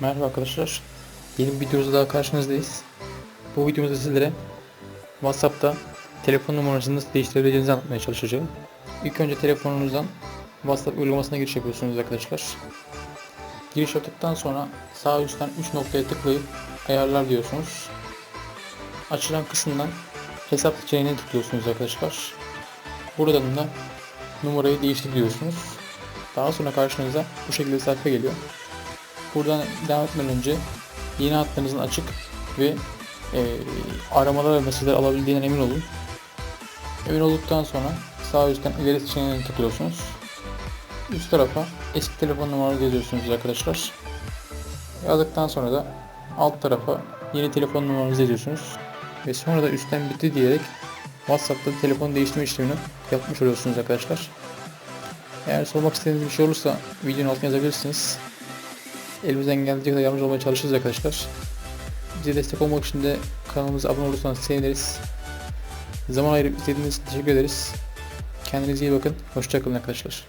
Merhaba arkadaşlar. Yeni bir videomuzda daha karşınızdayız. Bu videomuzda sizlere WhatsApp'ta telefon numarasını nasıl değiştirebileceğinizi anlatmaya çalışacağım. İlk önce telefonunuzdan WhatsApp uygulamasına giriş yapıyorsunuz arkadaşlar. Giriş yaptıktan sonra sağ üstten 3 noktaya tıklayıp ayarlar diyorsunuz. Açılan kısımdan hesap seçeneğine tıklıyorsunuz arkadaşlar. Buradan da numarayı değiştir diyorsunuz. Daha sonra karşınıza bu şekilde sayfa geliyor. Buradan devam etmeden önce yeni hatlarınızın açık ve e, aramalar ve mesajlar alabildiğinden emin olun. Emin olduktan sonra sağ üstten ileri seçeneğine tıklıyorsunuz. Üst tarafa eski telefon numaranızı yazıyorsunuz arkadaşlar. Yazdıktan sonra da alt tarafa yeni telefon numaranızı yazıyorsunuz. Ve sonra da üstten bitti diyerek WhatsApp'ta telefon değiştirme işlemini yapmış oluyorsunuz arkadaşlar. Eğer sormak istediğiniz bir şey olursa videonun altına yazabilirsiniz. Elimizden geldiğince kadar yardımcı olmaya çalışırız arkadaşlar. Bize destek olmak için de kanalımıza abone olursanız seviniriz. Zaman ayırıp izlediğiniz için teşekkür ederiz. Kendinize iyi bakın. Hoşçakalın arkadaşlar.